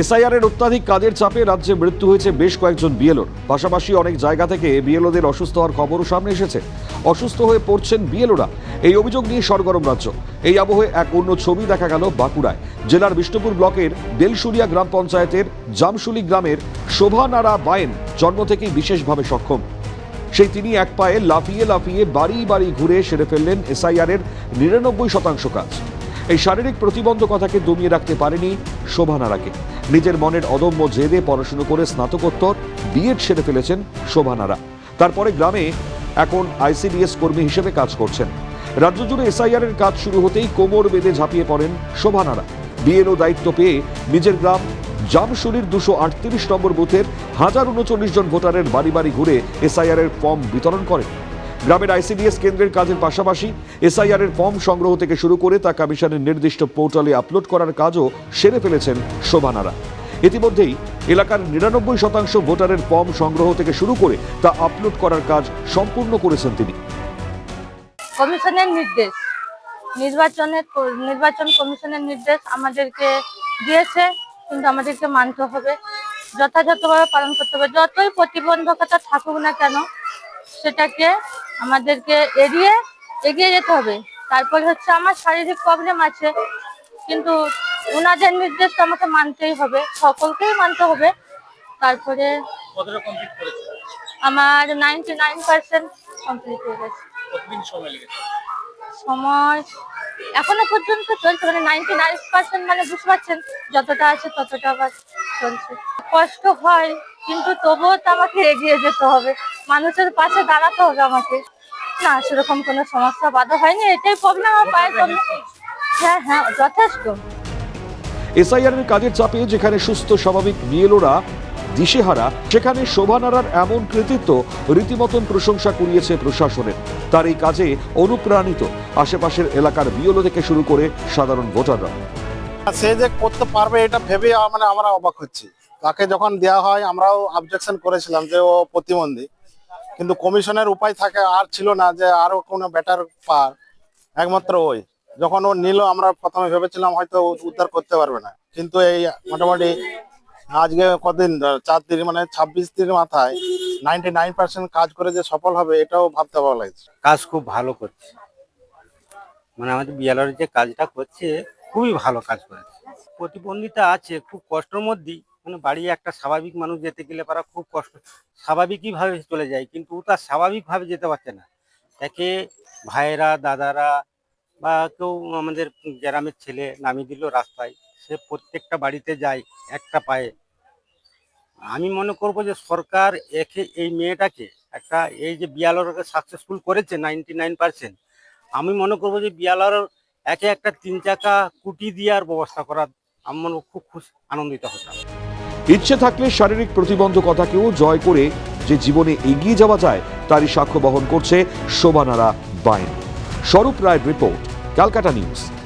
SIR এর অত্যাধিক কাজের চাপে রাজ্যে মৃত্যু হয়েছে বেশ কয়েকজন বিএলওর। পাশাপাশি অনেক জায়গা থেকে বিএলওদের অসুস্থ হওয়ার খবরও সামনে এসেছে। অসুস্থ হয়ে পড়ছেন বিএলওরা। এই অভিযোগ নিয়ে সরগরম রাজ্য। এই আবহে এক অন্য ছবি দেখা গেল বাঁকুড়ায়। জেলার বিষ্ণুপুর ব্লকের বেলসুরিয়া গ্রাম পঞ্চায়েতের জামশুলি গ্রামের শোভানারা বায়েন জন্ম থেকেই বিশেষভাবে সক্ষম। সেই তিনি এক পায়ে লাফিয়ে লাফিয়ে বাড়ি বাড়ি ঘুরে সেরে ফেললেন এসআইআর এর নিরানব্বই শতাংশ কাজ। এই শারীরিক প্রতিবন্ধকতাকে দমিয়ে রাখতে পারেনি শোভানারাকে নিজের মনের অদম্য জেদে পড়াশুনো করে স্নাতকোত্তর, বিএড সেরে ফেলেছেন শোভানারা তারপরে গ্রামে এখন আইসিডিএস কর্মী হিসেবে কাজ করছেন। রাজ্য জুড়ে এসআইআর এর কাজ শুরু হতেই কোমর বেঁধে ঝাঁপিয়ে পড়েন শোভানারা বিএলও দায়িত্ব পেয়ে নিজের গ্রাম জামশুলির দুশো আটত্রিশ নম্বর বুথের হাজার উনচল্লিশ জন ভোটারের বাড়ি বাড়ি ঘুরে এসআইআর এর ফর্ম বিতরণ করেন। গ্রামের আইসিডিএস কেন্দ্রের কাজের পাশাপাশি এসআইআর এর ফর্ম সংগ্রহ থেকে শুরু করে তা কমিশনের নির্দিষ্ট পোর্টালে আপলোড করার কাজও সেরে ফেলেছেন শোভানারা। ইতিমধ্যেই এলাকার নিরানব্বই শতাংশ ভোটারের ফর্ম সংগ্রহ থেকে শুরু করে তা আপলোড করার কাজ সম্পূর্ণ করেছেন তিনি। কমিশনের নির্দেশ। নির্বাচনের নির্বাচন কমিশনের নির্দেশ আমাদেরকে দিয়েছে, কিন্তু আমাদেরকে মানতে হবে। যথাযথভাবে পালন করতে হবে। যতই প্রতিবন্ধকতা থাকুক না কেন সেটাকে আমাদেরকে এড়িয়ে এগিয়ে যেতে হবে। তারপরে হচ্ছে আমার শারীরিক প্রবলেম আছে কিন্তু ওনাদের নির্দেশ তো আমাকে মানতেই হবে সকলকেই মানতে হবে। তারপরে আমার নাইনটি নাইন পার্সেন্ট কমপ্লিট হয়ে গেছে। সময় লেগেছে? সময় এখনও পর্যন্ত চলছে মানে নাইনটি নাইন পার্সেন্ট মানে বুঝতে পারছেন, যতটা আছে ততটা আবার চলছে। কষ্ট হয়, কিন্তু তবুও তো আমাকে এগিয়ে যেতে হবে। মানুষের পাশে দাঁড়াতে হবে আমাকে। না, সেরকম কোনো সমস্যা বাধা হয়নি, এটাই প্রবলেম আমার পায়ের প্রবলেম হ্যাঁ হ্যাঁ যথেষ্ট। এসআইআর এর কাজের চাপে, যেখানে সুস্থ, স্বাভাবিক বিএলওরা দিশেহারা, সেখানে শোভানারার এমন কৃতিত্ব রীতিমতন প্রশংসা কুড়িয়েছে প্রশাসনের। তার এই কাজে অনুপ্রাণিত আশেপাশের এলাকার বিওলো থেকে শুরু করে সাধারণ ভোটাররা। সে যে করতে পারবে এটা ভেবে মানে আমরা অবাক হচ্ছি। তাকে যখন দেওয়া হয়, আমরাও অবজেকশন করেছিলাম যে ও প্রতিবন্ধী। কিন্তু কমিশনের উপায় থাকে আর ছিল না যে আরও কোনো বেটার পার, একমাত্র ওই। যখন ও নিল, আমরা প্রথমে ভেবেছিলাম হয়তো উদ্ধার করতে পারবে না। কিন্তু এই মোটামুটি আজকে কদিন চার দিন মানে ছাব্বিশ দিনের মাথায় নাইনটি নাইন পার্সেন্ট কাজ করে যে সফল হবে, এটাও ভাবতে ভালো লাগছে। কাজ খুব ভালো করছে। মানে আমাদের বিয়ালার যে কাজটা করছে, খুবই ভালো কাজ করেছে। প্রতিবন্ধিতা আছে, খুব কষ্টের মধ্যেই মানে বাড়ি একটা স্বাভাবিক মানুষ যেতে গেলে পারা খুব কষ্ট। স্বাভাবিকই ভাবে চলে যায়, কিন্তু ও তার স্বাভাবিকভাবে যেতে পারছে না। তাকে ভাইয়েরা, দাদারা বা কেউ আমাদের গ্রামের ছেলে নামিয়ে দিল রাস্তায়, সে প্রত্যেকটা বাড়িতে যায় একটা পায়ে। আমি মনে করব যে সরকার একে, এই মেয়েটাকে একটা, এই যে বিয়ালরকে সাকসেসফুল করেছে নাইনটি নাইন পার্সেন্ট আমি মনে করব যে বিয়ালর একে একটা তিন চাকা কুটি দেওয়ার ব্যবস্থা করার আমি মনে খুব খুশি, আনন্দিত হতাম। ইচ্ছে থাকলে শারীরিক প্রতিবন্ধকতাকেও জয় করে যে জীবনে এগিয়ে যাওয়া যায়, তারই সাক্ষ্য বহন করছে শোভানারা বাইন। স্বরূপ রায়ের রিপোর্ট। ক্যালকাটা নিউজ